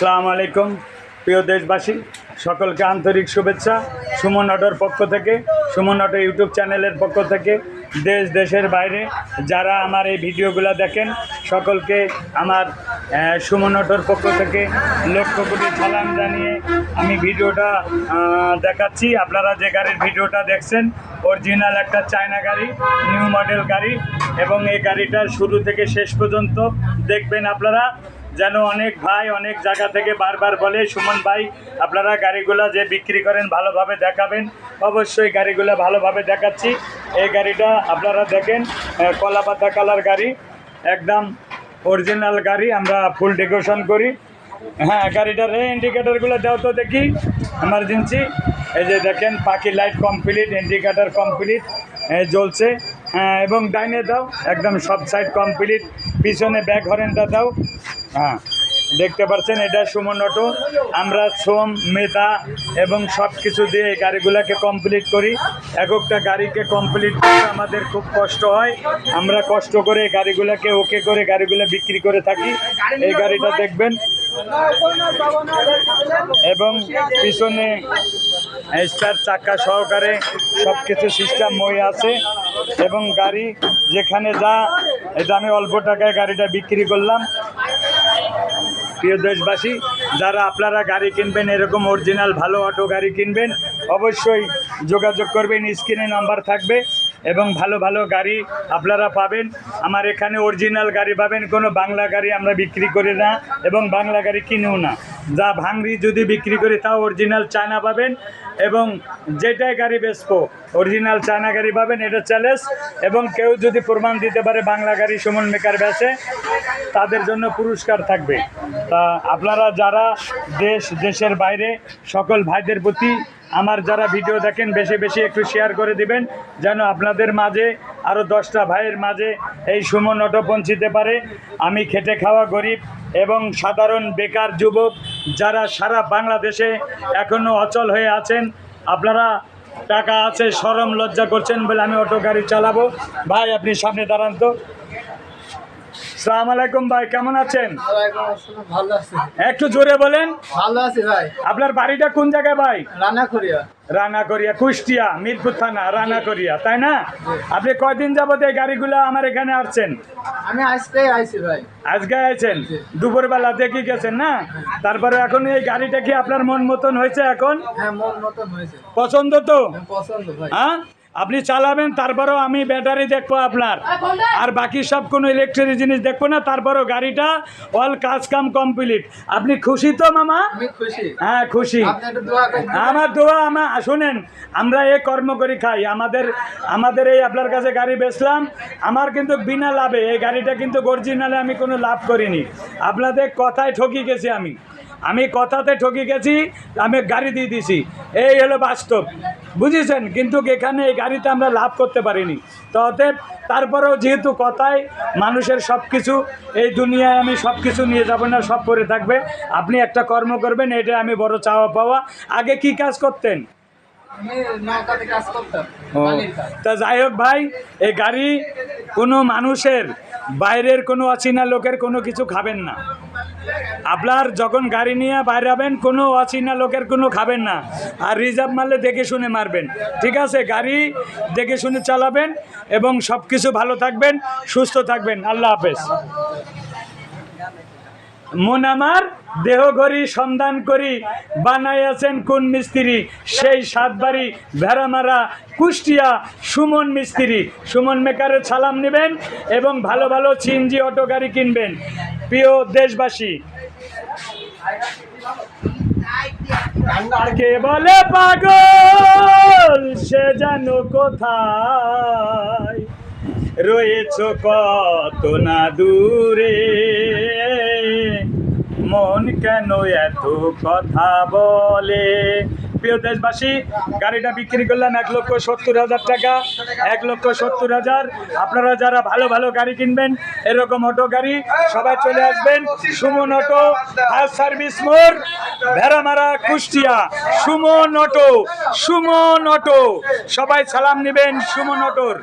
সালাম আলাইকুম, প্রিয় দেশবাসী। সকলকে আন্তরিক শুভেচ্ছা। সুমন অটোর পক্ষ থেকে, সুমন অটো ইউটিউব চ্যানেলের পক্ষ থেকে, দেশ, দেশের বাইরে যারা আমার এই ভিডিওগুলো দেখেন, সকলকে আমার সুমন অটোর পক্ষ থেকে লক্ষ কোটি সালাম জানিয়ে আমি ভিডিওটা দেখাচ্ছি। আপনারা যে গাড়ির ভিডিওটা দেখছেন, অরিজিনাল একটা চায়না গাড়ি, নিউ মডেল গাড়ি, এবং এই গাড়িটার শুরু থেকে শেষ পর্যন্ত দেখবেন আপনারা। যেন অনেক ভাই অনেক জায়গা থেকে বারবার বলে, সুমন ভাই, আপনারা গাড়িগুলো যে বিক্রি করেন ভালোভাবে দেখাবেন। অবশ্যই গাড়িগুলো ভালোভাবে দেখাচ্ছি। এই গাড়িটা আপনারা দেখেন কলাপাতা কালার গাড়ি, একদম অরিজিনাল গাড়ি, আমরা ফুল ডেকোরেশন করি। হ্যাঁ গাড়িটার এই ইন্ডিকেটারগুলো দাও তো দেখি এমার্জেন্সি এই যে দেখেন, পাখি লাইট কমপ্লিট ইন্ডিকেটার কমপ্লিট জ্বলছে। হ্যাঁ এবং ডাইনে দাও, একদম সব সাইড কমপ্লিট পিছনে ব্যাক হরেনটা দাও। হ্যাঁ দেখতে পাচ্ছেন, এটা সুমন অটো। আমরা শ্রম মেধা এবং সব কিছু দিয়ে এই গাড়িগুলোকে কমপ্লিট করি। এক একটা গাড়িকে কমপ্লিট করতে আমাদের খুব কষ্ট হয়। আমরা কষ্ট করে গাড়িগুলোকে ওকে করে গাড়িগুলো বিক্রি করে থাকি। এই গাড়িটা দেখবেন। এবং পিছনে স্টার চাকা সহকারে সব কিছু সিস্টেম মই আছে। এবং গাড়ি যেখানে যা এটা আমি অল্প টাকায় গাড়িটা বিক্রি করলাম। প্রিয় দেশবাসী, যারা আপনারা গাড়ি কিনবেন, এরকম অরিজিনাল ভালো অটো গাড়ি কিনবেন, অবশ্যই যোগাযোগ করবেন, স্ক্রিনে নাম্বার থাকবে এবং ভালো ভালো গাড়ি আপনারা পাবেন। আমার এখানে অরিজিনাল গাড়ি পাবেন, কোনো বাংলা গাড়ি আমরা বিক্রি করি না এবং বাংলা গাড়ি কিনেও না। যা ভাঙড়ি যদি বিক্রি করি, তাও অরিজিনাল চায়না পাবেন এবং যেটাই গাড়ি বেচবো অরিজিনাল চায়না গাড়ি পাবেন, এটা চ্যালেঞ্জ এবং কেউ যদি প্রমাণ দিতে পারে বাংলা গাড়ি সুমন মেকার বেচে, তাদের জন্য পুরস্কার থাকবে। তা আপনারা যারা দেশ, দেশের বাইরে, সকল ভাইদের প্রতি আমার যারা ভিডিও দেখেন, বেশি বেশি একটু শেয়ার করে দিবেন, যেন আপনাদের মাঝে আরও দশটা ভাইয়ের মাঝে এই সুমন অটো পৌঁছিতে পারে। আমি খেটে খাওয়া গরিব এবং সাধারণ বেকার যুবক যারা সারা বাংলাদেশে এখনও অচল হয়ে আছেন, আপনারা টাকা আছে, সরম লজ্জা করছেন বলে আমি অটো গাড়ি চালাবো। ভাই, আপনি সামনে দাঁড়ান তো। আলাইকুম ভাই কেমন আছেন? ভালো আছি। একটু জোরে বলেন। ভালো আছি ভাই। আপনার বাড়িটা কোন জায়গায় ভাই? কুষ্টিয়া মিরপুর থানা তাই না? আপনি কয়দিন যাবত এই গাড়িগুলো আমার এখানে আসছেন? আমি আজকে আইছি ভাই। আজকে আছেন দুপুরবেলা দেখি গেছেন না? তারপরে এখন এই গাড়িটা কি আপনার মন মতন হয়েছে এখন? হ্যাঁ মন মতন হয়েছে। পছন্দ তো? হ্যাঁ, পছন্দ ভাই। হ্যাঁ? আপনি চালাবেন তারপরেও আমি ব্যাটারি দেখব আপনার। আর বাকি সব কোনো ইলেকট্রিক জিনিস দেখব না তারপরেও গাড়িটা অল কাজ কাম কমপ্লিট আপনি খুশি তো মামা? হ্যাঁ খুশি। আপনি একটু দোয়া করেন। আমার দোয়া আমার শুনেন আমরা এই কর্ম করি খাই। আমাদের আমাদের এই আপনার কাছে গাড়ি বেচলাম আমার কিন্তু বিনা লাভে এই গাড়িটা কিন্তু অরিজিনালে আমি কোনো লাভ করিনি। আপনাদের কথায় ঠকি গেছি আমি। আমি কথাতে ঠকি গেছি আমি গাড়ি দিয়ে দিছি। এই হলো বাস্তব। বুঝেছেন? কিন্তু এখানে এই গাড়িতে আমরা লাভ করতে পারিনি। তো অতএব তারপরেও যেহেতু কথায় মানুষের সব কিছু এই দুনিয়ায় আমি সব কিছু নিয়ে যাব না, সব করে থাকবে। আপনি একটা কর্ম করবেন, এটা আমি বড় চাওয়া পাওয়া। আগে কি কাজ করতেন? তা যাই হোক ভাই এই গাড়ি কোনো মানুষের বাইরের কোনো অচেনা লোকের কোনো কিছু খাবেন না। আপনার যখন গাড়ি নিয়ে বাইরে হবেন কোনো অচেনা লোকের কোনো খাবেন না। আর রিজার্ভ মারলে দেখে শুনে মারবেন। ঠিক আছে গাড়ি দেখে শুনে চালাবেন এবং সব কিছু ভালো থাকবেন সুস্থ থাকবেন। আল্লাহ হাফেজ। মন আমার, দেহ ঘড়ি সন্ধান করি বানাইয়াছেন কোন মিস্ত্রি? সেই সাতবাড়ি ভেড়ামারা কুষ্টিয়া, সুমন মিস্ত্রি। সুমন মেকারের সালাম নেবেন এবং ভালো ভালো চিনজি অটো গাড়ি কিনবেন। প্রিয় দেশবাসী কে বলে পাগল, সে যেন কোথায়? রয়েছ কত না দূরে। মন কেন এত কথা বলে? প্রিয় দেশবাসী, গাড়িটা বিক্রি করলাম এক লক্ষ সত্তর হাজার টাকা, এক লক্ষ সত্তর হাজার। আপনারা যারা ভালো ভালো গাড়ি কিনবেন, এরকম অটো গাড়ি সবাই চলে আসবেন। সুমন অটো ফার্স্ট সার্ভিস মোড়, Bheramara, Kushtia. Suman auto Suman auto. সবাই সালাম নেবেন সুমন অটোর।